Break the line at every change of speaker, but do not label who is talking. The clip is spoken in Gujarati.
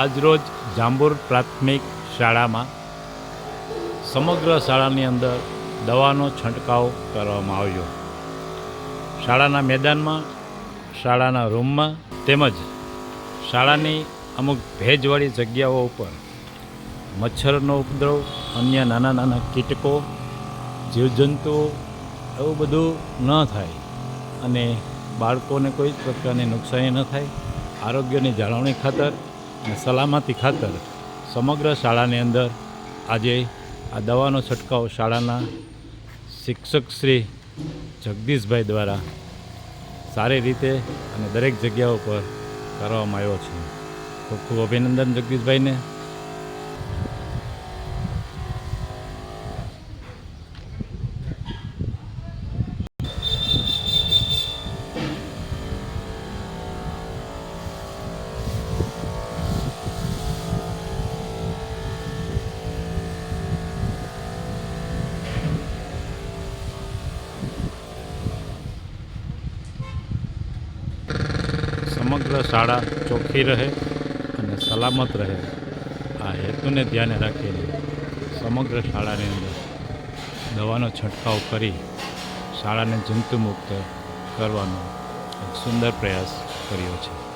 આજરોજ જાંબુર પ્રાથમિક શાળામાં સમગ્ર શાળાની અંદર દવાનો છંટકાવ કરવામાં આવ્યો. શાળાના મેદાનમાં, શાળાના રૂમમાં તેમજ શાળાની અમુક ભેજવાળી જગ્યાઓ ઉપર મચ્છરનો ઉપદ્રવ, અન્ય નાના નાના કીટકો, જીવજંતુઓ એવું બધું ન થાય અને બાળકોને કોઈ જ પ્રકારની નુકસાની ન થાય. આરોગ્યની જાળવણી ખાતર અને સલામતી ખાતર સમગ્ર શાળાની અંદર આજે આ દવાનો છંટકાવ શાળાના શિક્ષક શ્રી જગદીશભાઈ દ્વારા સારી રીતે અને દરેક જગ્યાઓ પર કરવામાં આવ્યો છે. ખૂબ ખૂબ અભિનંદન જગદીશભાઈને. સમગ્ર શાળા ચોખ્ખી રહે અને સલામત રહે. આ હેતુને ધ્યાને રાખીને સમગ્ર શાળાની અંદર દવાનો છંટકાવ કરી શાળાને જંતુમુક્ત કરવાનો એક સુંદર પ્રયાસ કર્યો છે.